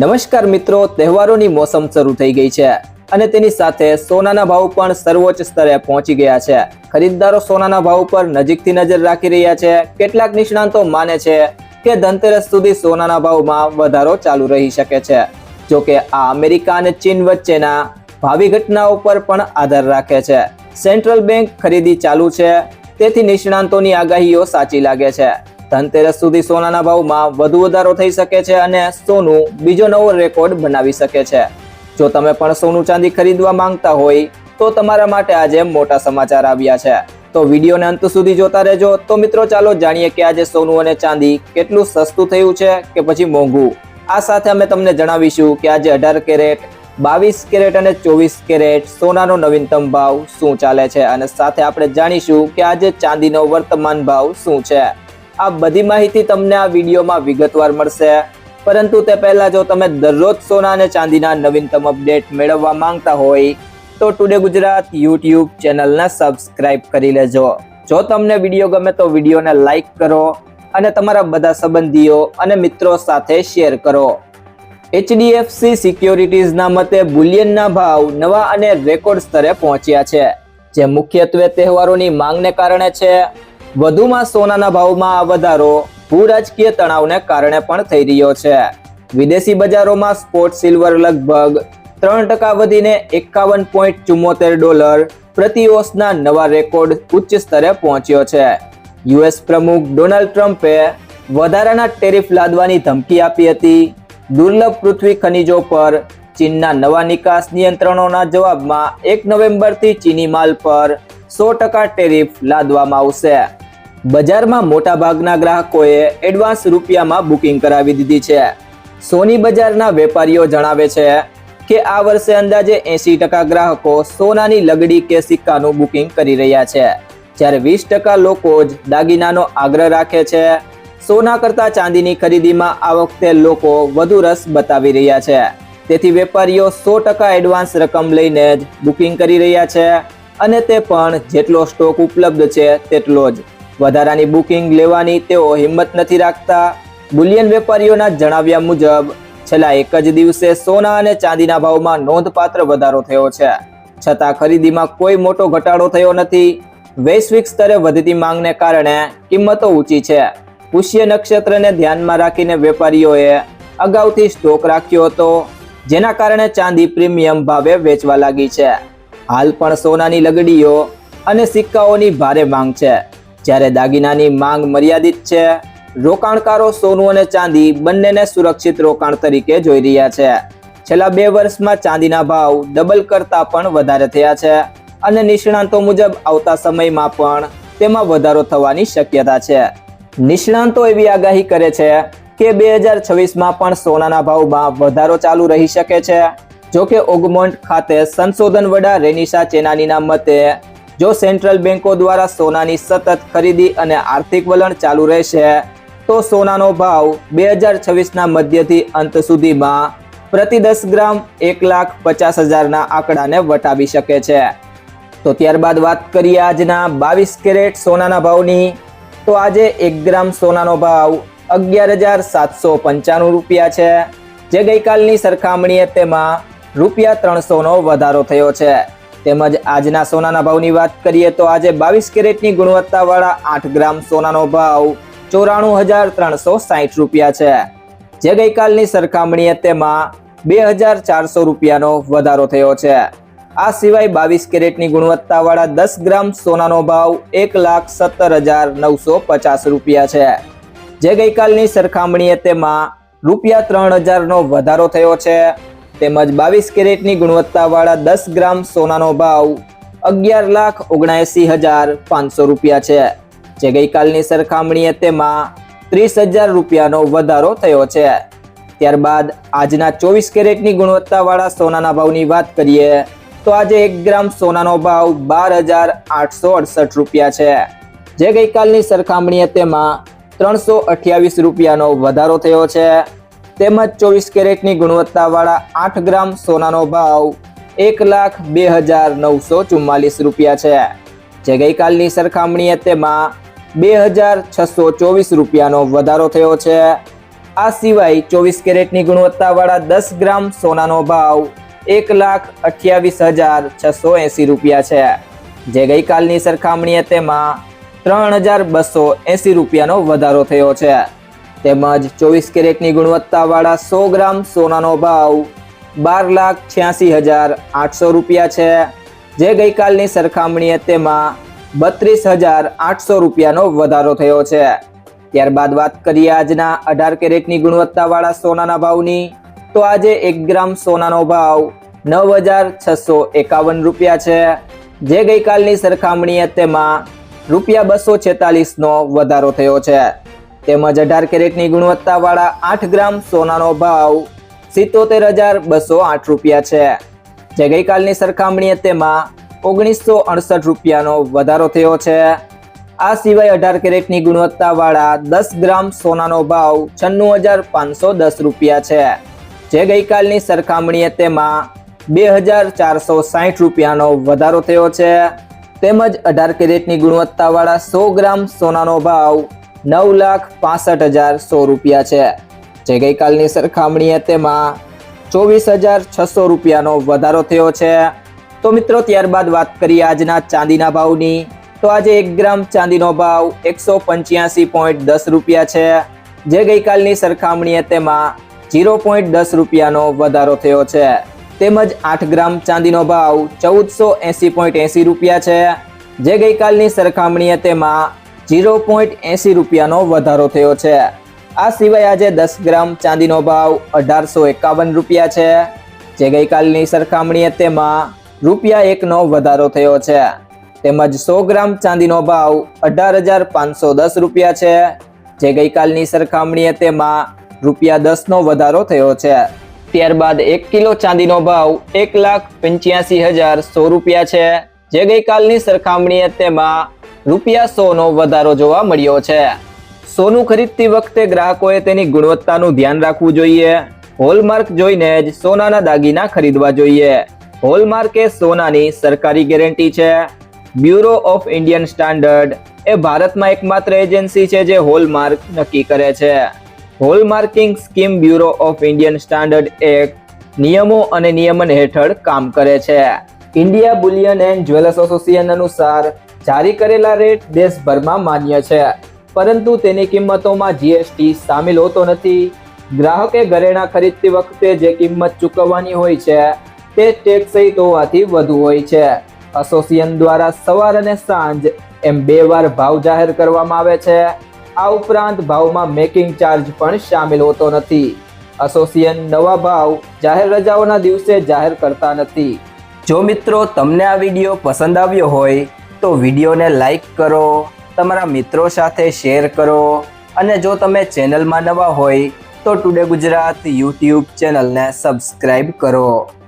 નમસ્કાર મિત્રો, તહેવારોની મોસમ શરૂ થઈ ગઈ છે અને તેની સાથે સોનાના ભાવ પણ સર્વોચ્ચ સ્તરે પહોંચી ગયા છે. ખરીદદારો સોનાના ભાવ પર નજીકથી નજર રાખી રહ્યા છે. કેટલાક નિષ્ણાંતો માને છે કે ધનતેરસ સુધી સોનાના ભાવમાં વધારો ચાલુ રહી શકે છે. જો કે આ અમેરિકા અને ચીન વચ્ચેના ભાવિ ઘટનાઓ પર પણ આધાર રાખે છે. સેન્ટ્રલ બેંક ખરીદી ચાલુ છે. તેથી નિષ્ણાંતોની આગાહીઓ સાચી લાગે છે. ધનતેરસ સુધી સોનાના ભાવમાં વધુ વધારો થઈ શકે છે અને સોનું બીજો નવો રેકોર્ડ બનાવી શકે છે. જો તમે પણ સોનું ચાંદી ખરીદવા માંગતા હોય, તો તમારા માટે આજે મોટા સમાચાર આવ્યા છે. તો વિડીયોને અંત સુધી જોતા રહેજો. તો મિત્રો, ચાલો જાણીએ કે આજે સોનું અને ચાંદી કેટલું સસ્તું થયું છે કે પછી મોંઘું. આ સાથે અમે તમને જણાવીશું કે આજે અઢાર કેરેટ, બાવીસ કેરેટ અને ચોવીસ કેરેટ સોનાનો નવીનતમ ભાવ શું ચાલે છે. અને સાથે આપણે જાણીશું કે આજે ચાંદીનો વર્તમાન ભાવ શું છે. આ બધી માહિતી તમને આ વિડીયોમાં વિગતવાર મળશે. પરંતુ તે પહેલા જો તમે દરરોજ સોના અને ચાંદીના નવીનતમ અપડેટ મેળવવા માંગતા હોય, તો ટુડે ગુજરાત યુટ્યુબ ચેનલને સબસ્ક્રાઇબ કરી લેજો. જો તમને વીડિયો ગમે તો વિડીયોને લાઇક કરો અને તમારા બધા સંબંધીઓ અને મિત્રો સાથે શેર કરો. એચડીએફસી સિક્યોરિટીઝના મતે બુલિયનના ભાવ નવા અને રેકોર્ડ સ્તરે પહોંચ્યા છે, જે મુખ્યત્વે તહેવારોની માંગને કારણે છે. વધુમાં સોનાના ભાવમાં આ વધારો ભૂરાજકીય તણાવને કારણે પણ થઈ રહ્યો છે. વિદેશી બજારોમાં સ્પોટ સિલ્વર લગભગ ત્રણ ટકા વધીને એકાવન પોઈન્ટ ચુમ્મોતેર ડોલર પ્રતિ ઓસના નવા રેકોર્ડ ઉચ્ચ સ્તરે પહોંચ્યો છે. યુએસ પ્રમુખ ડોનાલ્ડ ટ્રમ્પે વધારાના ટેરિફ લાદવાની ધમકી આપી હતી. દુર્લભ પૃથ્વી ખનિજો પર ચીનના નવા નિકાસ નિયંત્રણોના જવાબમાં એક નવેમ્બરથી ચીની માલ પર સો ટકા ટેરિફ લાદવામાં આવશે. બજારમાં મોટા ભાગના ગ્રાહકોએ એડવાન્સ રૂપિયામાં બુકિંગ કરાવી દીધી છે. સોની બજારના વેપારીઓ જણાવે છે કે આ વર્ષે અંદાજે એસી ટકા ગ્રાહકો સોનાની લગડી કે સિક્કાનું બુકિંગ કરી રહ્યા છે. જ્યારે વીસ ટકા લોકો જ દાગીનાનો આગ્રહ રાખે છે. સોના કરતા ચાંદીની ખરીદીમાં આ વખતે લોકો વધુ રસ બતાવી રહ્યા છે. તેથી વેપારીઓ સો ટકા એડવાન્સ રકમ લઈને જ બુકિંગ કરી રહ્યા છે. અને તે પણ જેટલો સ્ટોક ઉપલબ્ધ છે તેટલો જ. વધારાની બુકિંગ લેવાની તેઓ હિંમત નથી રાખતા. બુલિયન વેપારીઓના જણાવ્યા મુજબ, છેલ્લા એક જ દિવસે સોના અને ચાંદીના ભાવમાં નોંધપાત્ર વધારો થયો છે. છતાં ખરીદીમાં કોઈ મોટો ઘટાડો થયો નથી. વૈશ્વિક સ્તરે વધતી માંગને કારણે કિંમતો ઊંચી છે. પુષ્ય નક્ષત્રને ધ્યાનમાં રાખીને વેપારીઓએ અગાઉથી સ્ટોક રાખ્યો હતો, જેના કારણે ચાંદી પ્રીમિયમ ભાવે વેચવા લાગી છે. હાલ પણ સોનાની લગડીઓ અને સિક્કાઓની ભારે માંગ છે. જ્યારે દાગીનાની માંગ મર્યાદિત છે, રોકાણકારો સોનું અને ચાંદી બંનેને સુરક્ષિત રોકાણ તરીકે જોઈ રહ્યા છે. છેલ્લા બે વર્ષમાં ચાંદીના ભાવ ડબલ કરતા પણ વધારે થયા છે અને નિષ્ણાંતો મુજબ આવતા સમયમાં પણ તેમાં વધારો થવાની શક્યતા છે. નિષ્ણાંતો એવી આગાહી કરે છે કે બે હજાર છવ્વીસમાં પણ સોનાના ભાવમાં વધારો ચાલુ રહી શકે છે. જો કે ઓગમોન્ટ ખાતે સંશોધન વડા રેનિશા ચેનાનીના મતે, જો સેન્ટ્રલ બેન્કો દ્વારા સોનાની સતત ખરીદી અને આર્થિક વલણ ચાલુ રહેશે, તો સોનાનો ભાવ બે હજાર છવ્વીસના મધ્યથી અંત સુધીમાં પ્રતિ દસ ગ્રામ એક લાખ પચાસ હજારના આંકડાને વટાવી શકે છે. તો ત્યારબાદ વાત કરીએ આજના બાવીસ કેરેટ સોનાના ભાવની. તો આજે એક ગ્રામ સોનાનો ભાવ અગિયાર હજાર સાતસો પંચાણું રૂપિયા છે. જે ગઈકાલની સરખામણીએ તેમાં રૂપિયા ત્રણસોનો વધારો થયો છે. તેમજ આજના સોનાના ભાવની વાત કરીએ તો આજે બાવીસ કેરેટની ગુણવત્તાવાળા આઠ ગ્રામ સોનાનો ભાવ ચોરાણું હજાર ત્રણસો સાહીઠ રૂપિયા છે. જે ગઈકાલની સરખામણીએ તેમાં બે હજાર ચારસો રૂપિયાનો વધારો થયો છે. આ સિવાય બાવીસ કેરેટની ગુણવત્તાવાળા દસ ગ્રામ સોનાનો ભાવ એક લાખ સત્તર હજાર નવસો પચાસ રૂપિયા છે. જે ગઈકાલની સરખામણીએ તેમાં રૂપિયા ત્રણ હજારનો વધારો થયો છે. તેમજ બાવીસ કેરેટની ગુણવત્તાવાળા દસ ગ્રામ સોનાનો ભાવ અગિયાર લાખ ઓગણએંસી હજાર પાંચસો રૂપિયા છે, જે ગઈકાલની સરખામણીએ તેમાં ત્રીસ હજાર રૂપિયાનો વધારો થયો છે. ત્યારબાદ આજના ચોવીસ કેરેટની ગુણવત્તાવાળા સોનાના ભાવની વાત કરીએ, તો આજે એક ગ્રામ સોનાનો ભાવ બાર હજાર આઠસો અડસઠ રૂપિયા છે, જે ગઈકાલની સરખામણીએ તેમાં ત્રણસો અઠ્યાવીસ રૂપિયાનો વધારો થયો છે. તેમજ ચોવીસ કેરેટની ગુણવત્તાવાળા આઠ ગ્રામ સોનાનો ભાવ એક લાખ બે હજાર નવસો ચુમ્માલીસ રૂપિયા છે. જે ગઈકાલની સરખામણીએ તેમાં બે હજાર છસો ચોવીસ રૂપિયાનો વધારો થયો છે. આ સિવાય ચોવીસ કેરેટની ગુણવત્તાવાળા દસ ગ્રામ સોનાનો ભાવ એક લાખ અઠ્યાવીસ હજાર છસો એંસી રૂપિયા છે. જે ગઈકાલની સરખામણીએ તેમાં ત્રણ હજાર બસો એંસી રૂપિયાનો વધારો થયો છે. તેમજ ચોવીસ કેરેટની ગુણવત્તાવાળા સો ગ્રામ સોનાનો ભાવ બાર લાખ છ્યાસી હજાર આઠસો રૂપિયા છે. જે ગઈકાલની સરખામણીએ તેમાં બત્રીસ હજાર આઠસો રૂપિયાનો વધારો થયો છે. ત્યારબાદ વાત કરીએ આજના અઢાર કેરેટની ગુણવત્તાવાળા સોનાના ભાવની, તો આજે એક ગ્રામ સોનાનો ભાવ નવ હજાર છસો એકાવન રૂપિયા છે. જે ગઈકાલની સરખામણીએ તેમાં રૂપિયા બસો છેતાલીસનો વધારો થયો છે. તેમજ અઢાર કેરેટની ગુણવત્તાવાળા આઠ ગ્રામ સોનાનો ભાવ સિત્તોતેર હજાર બસો આઠ રૂપિયા છે. જે ગઈકાલની સરખામણીએ તેમાં ઓગણીસો અડસઠ રૂપિયાનો વધારો થયો છે. આ સિવાય અઢાર કેરેટની ગુણવત્તાવાળા દસ ગ્રામ સોનાનો ભાવ છન્નું હજાર પાંચસો દસ રૂપિયા છે. જે ગઈકાલની સરખામણીએ તેમાં બે હજાર ચારસો સાઠ રૂપિયાનો વધારો થયો છે. તેમજ અઢાર કેરેટની ગુણવત્તાવાળા સો ગ્રામ સોનાનો ભાવ નવ લાખ પાસઠ હજાર સો રૂપિયા છે. જે ગઈકાલની સરખામણીએ તેમાં ચોવીસ હજાર છસો રૂપિયાનો વધારો થયો છે. તો મિત્રો, ત્યારબાદ વાત કરીએ આજના ચાંદીના ભાવની. તો આજે એક ગ્રામ ચાંદીનો ભાવ એકસો પંચ્યાસી પોઈન્ટ દસ રૂપિયા છે. જે ગઈકાલની સરખામણીએ તેમાં જીરો પોઈન્ટ દસ રૂપિયાનો વધારો થયો છે. તેમજ આઠ ગ્રામ ચાંદીનો ભાવ ચૌદસો એંસી પોઈન્ટ એંસી રૂપિયા છે. જે ગઈકાલની સરખામણીએ તેમાં જીરો પોઈન્ટ એંસી રૂપિયાનો વધારો થયો છે. આ સિવાય આજે દસ ગ્રામ ચાંદીનો ભાવ અઢારસો એકાવન રૂપિયા છે. જે ગઈકાલની સરખામણીએ તેમાં રૂપિયા એકનો વધારો થયો છે. તેમજ સો ગ્રામ ચાંદીનો ભાવ અઢાર હજાર પાંચસો દસ રૂપિયા છે. જે ગઈકાલની સરખામણીએ તેમાં રૂપિયા દસનો વધારો થયો છે. ત્યારબાદ એક કિલો ચાંદીનો ભાવ એક લાખ પંચ્યાસી હજાર સો રૂપિયા છે. જે ગઈકાલની સરખામણીએ તેમાં રૂપિયા સોનો વધારો જોવા મળ્યો છે. સોનું ખરીદતી વખતે ગ્રાહકોએ તેની ગુણવત્તાનું ધ્યાન રાખવું જોઈએ. હોલમાર્ક જોઈને જ સોનાના દાગીના ખરીદવા જોઈએ. હોલમાર્ક એ સોનાની સરકારી ગેરંટી છે. બ્યુરો ઓફ ઇન્ડિયન સ્ટાન્ડર્ડ એ ભારતમાં એકમાત્ર એજન્સી છે જે હોલમાર્ક નક્કી કરે છે. Hallmarking scheme Bureau of Indian Standard act નિયમો અને નિયમન હેઠળ કામ કરે છે. India Bullion and Jewellers Association અનુસાર જારી કરેલા રેટ દેશભરમાં માન્ય છે. પરંતુ તેની કિંમતોમાં જીએસટી સામેલ હોતો નથી. ગ્રાહકે ઘરેણા ખરીદતી વખતે જે કિંમત ચૂકવવાની હોય છે, તે ટેક્સ સહિત હોવાથી વધુ હોય છે. એસોસિએશન દ્વારા સવાર અને સાંજ એમ બે વાર ભાવ જાહેર કરવામાં આવે છે. આ ઉપરાંત ભાવમાં મેકિંગ ચાર્જ પણ સામેલ હોતો નથી. એસોસિએશન નવા ભાવ જાહેર રજાઓના દિવસે જાહેર કરતા નથી. જો મિત્રો તમને આ વીડિયો પસંદ આવ્યો હોય તો વિડીયોને લાઈક કરો, તમારા મિત્રો સાથે શેર કરો અને જો તમે ચેનલમાં નવા હોય તો ટુડે ગુજરાત યુટ્યુબ ચેનલને સબસ્ક્રાઈબ કરો.